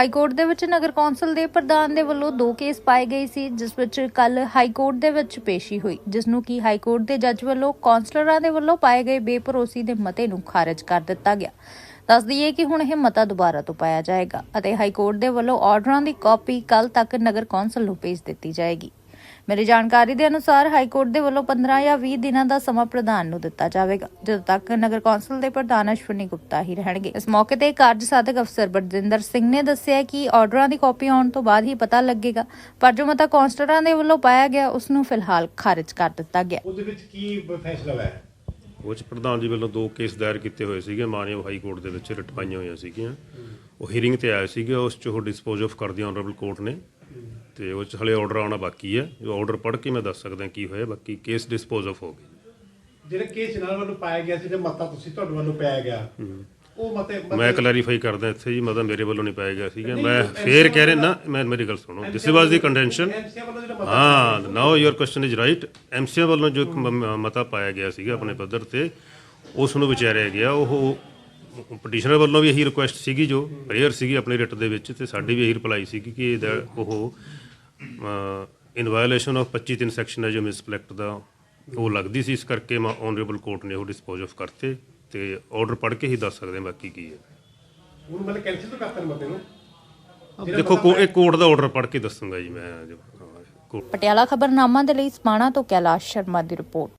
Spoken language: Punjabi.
ਹਾਈ ਕੋਰਟ ਦੇ ਵਿੱਚ ਨਗਰ ਕੌਂਸਲ ਦੇ ਪ੍ਰਧਾਨ ਦੇ ਵੱਲੋਂ ਦੋ ਕੇਸ ਪਾਏ ਗਏ ਸੀ, ਜਿਸ ਵਿੱਚ ਕੱਲ ਹਾਈ ਕੋਰਟ ਦੇ ਵਿੱਚ ਪੇਸ਼ੀ ਹੋਈ, ਜਿਸ ਨੂੰ ਕਿ ਹਾਈ ਕੋਰਟ ਦੇ ਜੱਜ ਵੱਲੋਂ ਕੌਂਸਲਰਾਂ ਦੇ ਵੱਲੋਂ ਪਾਏ ਗਏ ਬੇਭਰੋਸੀ ਦੇ ਮਤੇ ਨੂੰ ਖਾਰਜ ਕਰ ਦਿੱਤਾ ਗਿਆ। ਦੱਸ ਦਈਏ ਕਿ ਹੁਣ ਇਹ ਮਤਾ ਦੁਬਾਰਾ ਤੋਂ ਪਾਇਆ ਜਾਏਗਾ ਅਤੇ ਹਾਈ ਕੋਰਟ ਦੇ ਵੱਲੋਂ ਆਰਡਰਾਂ ਦੀ ਕਾਪੀ ਕੱਲ ਤੱਕ ਨਗਰ ਕੌਂਸਲ ਨੂੰ ਭੇਜ ਦਿੱਤੀ ਜਾਏਗੀ। ਮੇਰੀ ਜਾਣਕਾਰੀ ਦੇ ਅਨੁਸਾਰ ਹਾਈ ਕੋਰਟ ਦੇ ਵੱਲੋਂ 15 ਜਾਂ 20 ਦਿਨਾਂ ਦਾ ਸਮਾਂ ਪ੍ਰਧਾਨ ਨੂੰ ਦਿੱਤਾ ਜਾਵੇਗਾ ਜਦੋਂ ਤੱਕ ਨਗਰ ਕੌਂਸਲ ਦੇ ਪ੍ਰਧਾਨ ਅਸ਼ਵਨੀ ਗੁਪਤਾ ਹੀ ਰਹਿਣਗੇ। ਇਸ ਮੌਕੇ ਤੇ ਕਾਰਜ ਸਾਧਕ ਅਫਸਰ ਬਰਜਿੰਦਰ ਸਿੰਘ ਨੇ ਦੱਸਿਆ ਕਿ ਆਰਡਰਾਂ ਦੀ ਕਾਪੀ ਆਉਣ ਤੋਂ ਬਾਅਦ ਹੀ ਪਤਾ ਲੱਗੇਗਾ ਪਰ ਜੋ ਮਤਾ ਕੌਂਸਲਰਾਂ ਦੇ ਵੱਲੋਂ ਪਾਇਆ ਗਿਆ ਉਸ ਨੂੰ ਫਿਲਹਾਲ ਖਾਰਜ ਕਰ ਦਿੱਤਾ ਗਿਆ। ਉਹਦੇ ਵਿੱਚ ਕੀ ਫੈਸਲਾ ਹੋਇਆ? ਉਹ 'ਚ ਪ੍ਰਧਾਨ ਜੀ ਵੱਲੋਂ ਦੋ ਕੇਸ ਦਾਇਰ ਕੀਤੇ ਹੋਏ ਸੀਗੇ ਮਾਨਯੋਗ ਹਾਈ ਕੋਰਟ ਦੇ ਵਿੱਚ ਰਿਟ ਪਾਈਆਂ ਹੋਈਆਂ ਸੀਗੀਆਂ। ਉਹ ਹੀਅਰਿੰਗ ਤੇ ਆਏ ਸੀਗੇ ਉਸ 'ਚ ਉਹ ਡਿਸਪੋਜ਼ ਆਫ ਕਰਦੀ ਆਨਰੇਬਲ ਕੋਰਟ ਨੇ। ਤੇ ਉਹ 'ਚ ਹਲੇ ਆਰਡਰ ਆਉਣਾ ਬਾਕੀ ਹੈ। ਜੋ ਆਰਡਰ ਪੜ੍ਹ ਕੇ ਮੈਂ ਦੱਸ ਸਕਦਾ ਕੀ ਹੋਇਆ ਬਾਕੀ ਕੇਸ ਡਿਸਪੋਜ਼ ਆਫ ਹੋ ਗਏ। ਜਿਹੜਾ ਕੇਸ ਨਾਲ ਵੱਲੋਂ ਪਾਇਆ ਗਿਆ ਸੀ ਤੇ ਮਤਾ ਤੁਸੀਂ ਤੁਹਾਡੇ ਵੱਲੋਂ ਪਾਇਆ ਗਿਆ ਉਹ ਮਤੇ ਮੈਂ ਕਲੈਰੀਫਾਈ ਕਰਦਾ ਇੱਥੇ ਜੀ ਮਤਲਬ ਮੇਰੇ ਵੱਲੋਂ ਨਹੀਂ ਪਾਇਆ ਗਿਆ ਸੀਗਾ। ਮੈਂ ਉਹ ਫੇਰ ਕਹਿ ਰਿਹਾ ਨਾ ਮੈਂ ਮੇਰੀ ਗੱਲ ਸੁਣੋ। ਦਿਸ ਵਾਸ ਦੀ ਕੰਟੈਂਸ਼ਨ ਮਤਾ ਹਾਂ now your question is right ਐਮਸੀਆ ਵੱਲੋਂ ਜੋ ਇੱਕ ਮਤਾ ਪਾਇਆ ਗਿਆ ਸੀਗਾ ਆਪਣੇ ਪੱਧਰ ਤੇ ਉਸ ਨੂੰ ਵਿਚਾਰਿਆ ਗਿਆ। ਉਹ ਪਟੀਸ਼ਨਰ ਵੱਲੋਂ ਵੀ ਇਹੀ ਰਿਕੁਐਸਟ ਸੀਗੀ ਜੋ ਪ੍ਰੇਅਰ ਸੀਗੀ ਆਪਣੀ ਰਿਟ ਦੇ ਵਿੱਚ ਤੇ ਸਾਡੀ ਵੀ ਇਹੀ ਰਿਪਲਾਈ ਸੀਗੀ ਕਿ ਉਹ ਇਨ ਵਾਇਓਲੇਸ਼ਨ ਆਫ 25 ਤਿੰਨ ਸੈਕਸ਼ਨ ਹੈ ਜੋ ਮਿਸਪਲੈਕਟ ਦਾ ਉਹ ਲੱਗਦੀ ਸੀ ਇਸ ਕਰਕੇ ਆਨਰੇਬਲ ਕੋਰਟ ਨੇ ਉਹ ਡਿਸਪੋਜ਼ ਆਫ ਕਰਤੇ ਤੇ ਆਰਡਰ ਪੜ੍ਹ ਕੇ ਹੀ ਦੱਸ ਸਕਦੇ ਹਾਂ ਬਾਕੀ ਕੀ ਹੈ। ਹੁਣ ਮਤਲਬ ਕੈਂਸਲ ਤੋਂ ਕਰਤਾ ਮਤੇ ਨੂੰ? ਦੇਖੋ ਇਹ ਕੋਰਟ ਦਾ ਆਰਡਰ ਪੜ੍ਹ ਕੇ ਦੱਸੂਗਾ ਜੀ ਮੈਂ ਪਟਿਆਲਾ ਖਬਰਨਾਮਾ ਦੇ ਲਈ ਸਮਾਣਾ ਤੋਂ ਕੈਲਾਸ਼ ਸ਼ਰਮਾ ਦੀ ਰਿਪੋਰਟ।